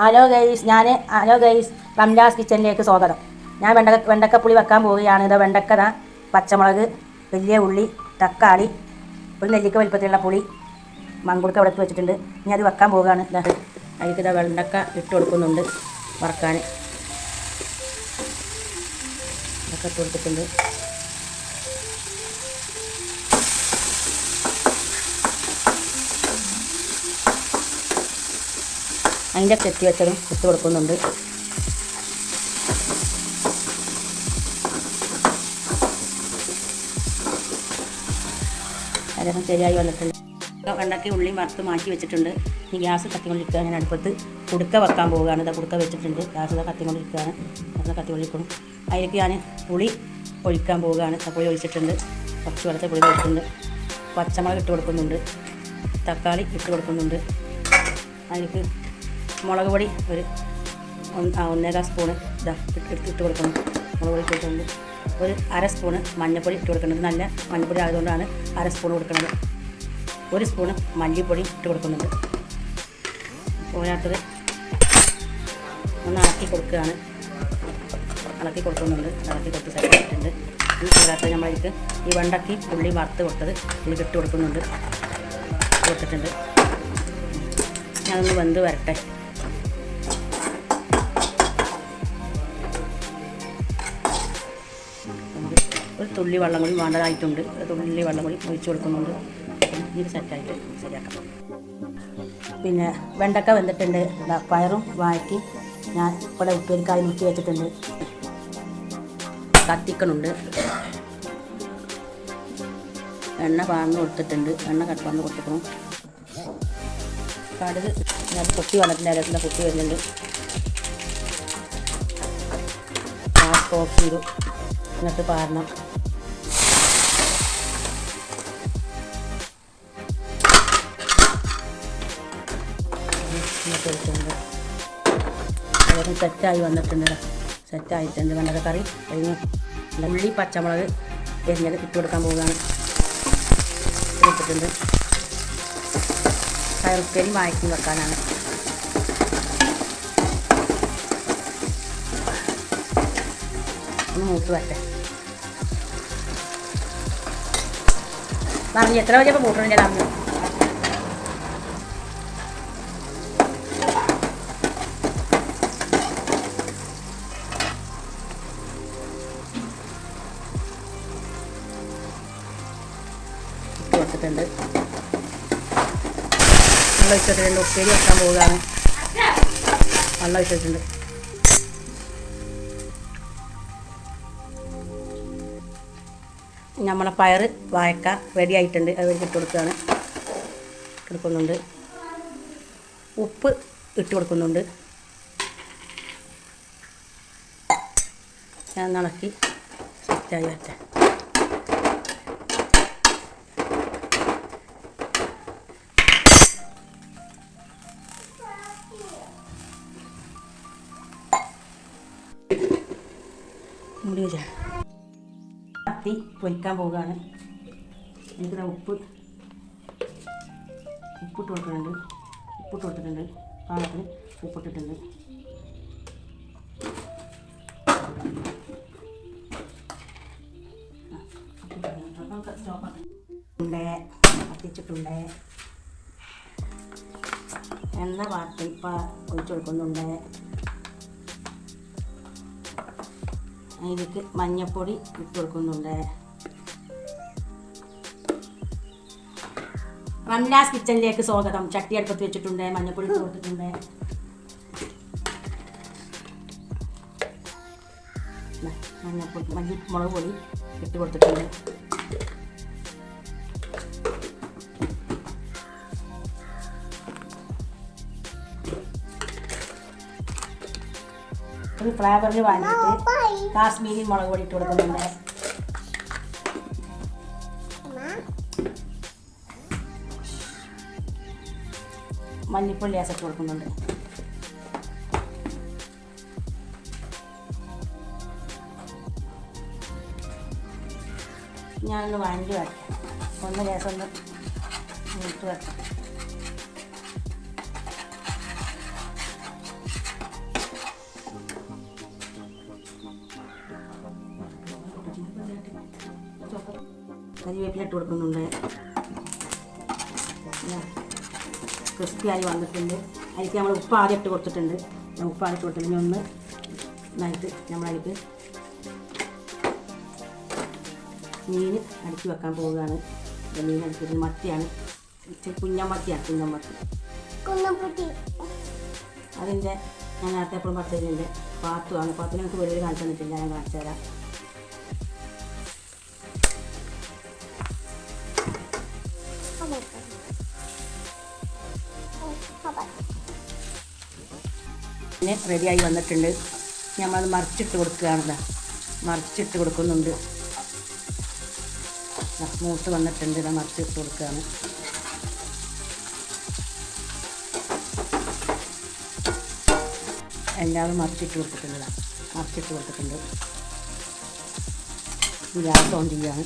Hello guys ഞാൻ hello guys Ramla's കിച്ചണിലേക്ക് സ്വാഗതം. ഞാൻ വെണ്ടക്ക വെണ്ടക്കപ്പുളി വെക്കാൻ പോവുകയാണ്. ഇതാ വെണ്ടക്കത പച്ചമുളക് വലിയ ഉള്ളി തക്കാളി ഒരു നെല്ലിക്ക വലിപ്പത്തിലുള്ള പുളി മങ്കുടുക്ക അവിടെ വെച്ചിട്ടുണ്ട്. ഇനി അത് വെക്കാൻ പോവുകയാണ്. ഇതാ അതിലേക്ക് ഇതാ വെണ്ടക്ക ഇട്ട് കൊടുക്കുന്നുണ്ട് വറക്കാൻ. ഇതൊക്കെ ഇട്ട് കൊടുത്തിട്ടുണ്ട്. അതിന്റെ ചെത്തി വെച്ചതും ഇട്ട് കൊടുക്കുന്നുണ്ട്. അതൊക്കെ ശരിയായി വന്നിട്ടുണ്ട്. ഉണ്ടാക്കി ഉള്ളിയും വറുത്ത് മാറ്റി വെച്ചിട്ടുണ്ട്. ഇനി ഗ്യാസ് കത്തിക്കൊണ്ടിരിക്കുക ഞാൻ അടുപ്പത്ത് കുടുക്ക വെക്കാൻ പോവുകയാണ്. ഇതാ കുടുക്ക വെച്ചിട്ടുണ്ട്. ഗ്യാസ് കത്തിക്കൊണ്ടിരിക്കുകയാണ്. അത് കത്തിക്കൊണ്ടിരിക്കണം അതിലേക്ക് ഞാൻ പുളി ഒഴിക്കാൻ പോവുകയാണ്. പുളി ഒഴിച്ചിട്ടുണ്ട്. കുറച്ച് വെള്ളത്തെ പുളി ഒഴിച്ചിട്ടുണ്ട്. പച്ചമുളക് ഇട്ട് കൊടുക്കുന്നുണ്ട്. തക്കാളി ഇട്ട് കൊടുക്കുന്നുണ്ട്. അതിലേക്ക് മുളക് പൊടി ഒരു ഒന്നേകാൽ സ്പൂണ് ഇതാ ഇട്ട് കൊടുക്കണം. മുളക് പൊടി കൊടുക്കുന്നുണ്ട്. ഒരു അര സ്പൂണ് മഞ്ഞൾപ്പൊടി ഇട്ട് കൊടുക്കുന്നത് നല്ല മഞ്ഞൾപ്പൊടി ആയതുകൊണ്ടാണ് അര സ്പൂൺ കൊടുക്കുന്നത്. ഒരു സ്പൂണ് മല്ലിപ്പൊടി ഇട്ട് കൊടുക്കുന്നുണ്ട്. പോരാത്തത് ഒന്ന് ഇളക്കി കൊടുക്കുകയാണ്. ഇളക്കി കൊടുക്കുന്നുണ്ട്. ഇളക്കി കൊടുത്ത് സെറ്റ് ആയിട്ടുണ്ട്. ഈ പോരാത്തത് നമ്മൾക്ക് ഈ വെണ്ടക്കി ഉള്ളി വറുത്ത് കൊടുത്തത് ഇതിലേക്ക് ഇട്ട് കൊടുക്കുന്നുണ്ട്. കൊടുത്തിട്ടുണ്ട്. ഞാനൊന്ന് വെന്ത് വരട്ടെ. തുള്ളി വെള്ളം കൂടി വേണ്ടതായിട്ടുണ്ട്. തുള്ളി വെള്ളം കൂടി ഒഴിച്ചു കൊടുക്കുന്നുണ്ട്. ഇത് സെറ്റായിട്ട് ശരിയാക്കാം. പിന്നെ വെണ്ടക്ക വെന്തിട്ടുണ്ട്. പയറും വാഴക്കി ഞാൻ ഇവിടെ ഉപ്പേരിക്കായി മുക്കി വെച്ചിട്ടുണ്ട്. കത്തിക്കണുണ്ട്. എണ്ണ പാർന്ന് കൊടുത്തിട്ടുണ്ട്. എണ്ണ കട്ട് പാർന്ന് കൊടുത്തിക്കണം കടുക് ഞാൻ പൊട്ടി വന്നിട്ടുണ്ട്. അതിനകത്ത് പൊട്ടി വരുന്നുണ്ട്. ഓഫ് ചെയ്തു. എന്നിട്ട് പാരണം. വെച്ചിട്ടുണ്ട്. അതൊക്കെ സെറ്റായി വന്നിട്ടുണ്ട് സെറ്റായിട്ടുണ്ട്. വെണ്ടക്ക കറി കഴിഞ്ഞ് ഉള്ളി പച്ചമുളക് എരിഞ്ഞത് ഇട്ട് കൊടുക്കാൻ പോവുകയാണ്. ഇട്ടിട്ടുണ്ട് പയറുപ്പേരി വായിക്കി വെക്കാനാണ്. മൂത്ത് വരട്ടെ. പറഞ്ഞു എത്ര വരെയപ്പോൾ മൂട്ടണം ഞാൻ അന്ന് കൊടുത്തിട്ടുണ്ട് വെള്ളം ഒഴിച്ചിട്ടുണ്ട് ഉപ്പേരി വെക്കാൻ പോവുകയാണ്. വെള്ളം ഒഴിച്ചിട്ടുണ്ട്. നമ്മളെ പയർ വായക്ക റെഡി ആയിട്ടുണ്ട്. അത് ഇട്ട് കൊടുക്കുകയാണ്. കൊടുക്കുന്നുണ്ട്. ഉപ്പ് ഇട്ട് കൊടുക്കുന്നുണ്ട്. ഞാൻ നടക്കി സെറ്റായി വരട്ടെ. മുടി വെച്ചാൽ കത്തി പൊരിക്കാൻ പോവുകയാണ്. എനിക്കിതാ ഉപ്പ് ഉപ്പിട്ട് കൊടുക്കുന്നുണ്ട് ഉപ്പിട്ട് കൊടുത്തിട്ടുണ്ട്. പാകത്തിന് ഉപ്പിട്ടിട്ടുണ്ട്. കത്തിച്ചിട്ടുണ്ട് എണ്ണ വാർത്തി ഇപ്പം ഒഴിച്ചു കൊടുക്കുന്നുണ്ട്. അതിലേക്ക് മഞ്ഞൾപ്പൊടി ഇട്ട് കൊടുക്കുന്നുണ്ട്. റംലാസ് കിച്ചണിലേക്ക് സ്വാഗതം. ചട്ടി അടുപ്പത്ത് വെച്ചിട്ടുണ്ട് മഞ്ഞൾപ്പൊടി ഇട്ട് കൊടുത്തിട്ടുണ്ട്. മഞ്ഞൾപ്പൊടി മല്ലി മുളക് പൊടി ഇട്ട് കൊടുത്തിട്ടുണ്ട്. ഒരു ഫ്ലേവറിൽ വാങ്ങിയിട്ട് കാശ്മീരി മുളക് പൊടി ഇട്ട് കൊടുക്കുന്നുണ്ട്. മല്ലിപ്പൊടി ലേസറ്റ് കൊടുക്കുന്നുണ്ട്. ഞാനൊന്ന് വാങ്ങി വരക്കാം ഒന്ന് ലേസം ഒന്ന് ഇട്ട് വരട്ടെ. കരിവേപ്പില ഇട്ട് കൊടുക്കുന്നുണ്ട്. ക്രിസ്പിയായി വന്നിട്ടുണ്ട്. അതിലേക്ക് നമ്മൾ ഉപ്പ് ആദ്യം ഇട്ട് കൊടുത്തിട്ടുണ്ട്. ഞാൻ ഉപ്പ് ആദ്യം ഇട്ട് കൊടുത്തിട്ടുണ്ട്. ഒന്ന് നന്നായിട്ട് നമ്മളതിലേക്ക് മീൻ അടുക്കി വെക്കാൻ പോവുകയാണ്. മീൻ അടിച്ചത് മത്തിയാണ്. ഇച്ചിരി കുഞ്ഞമത്തിയാണ് കുഞ്ഞമത്തി മത്തി അതിന്റെ ഞാൻ നേരത്തെ എപ്പോഴും പറഞ്ഞതിന്റെ പാത്തുമാണ് പാത്തിനെ നമുക്ക് വെളിയിൽ കാണിച്ചു തന്നിട്ടില്ല. ഞാൻ കാണിച്ചു തരാം. പിന്നെ റെഡിയായി വന്നിട്ടുണ്ട്. നമ്മളത് മറിച്ചിട്ട് കൊടുക്കുകയാണ് മറിച്ചിട്ട് കൊടുക്കുന്നുണ്ട്. മൂത്ത് വന്നിട്ടുണ്ട്. ഇതാ മറിച്ചിട്ട് കൊടുക്കുകയാണ്. എല്ലാവരും മറിച്ചിട്ട് കൊടുത്തിട്ടുണ്ട് മറിച്ചിട്ട് കൊടുത്തിട്ടുണ്ട്. ഗ്യാസ് ഓൺ ചെയ്യാണ്.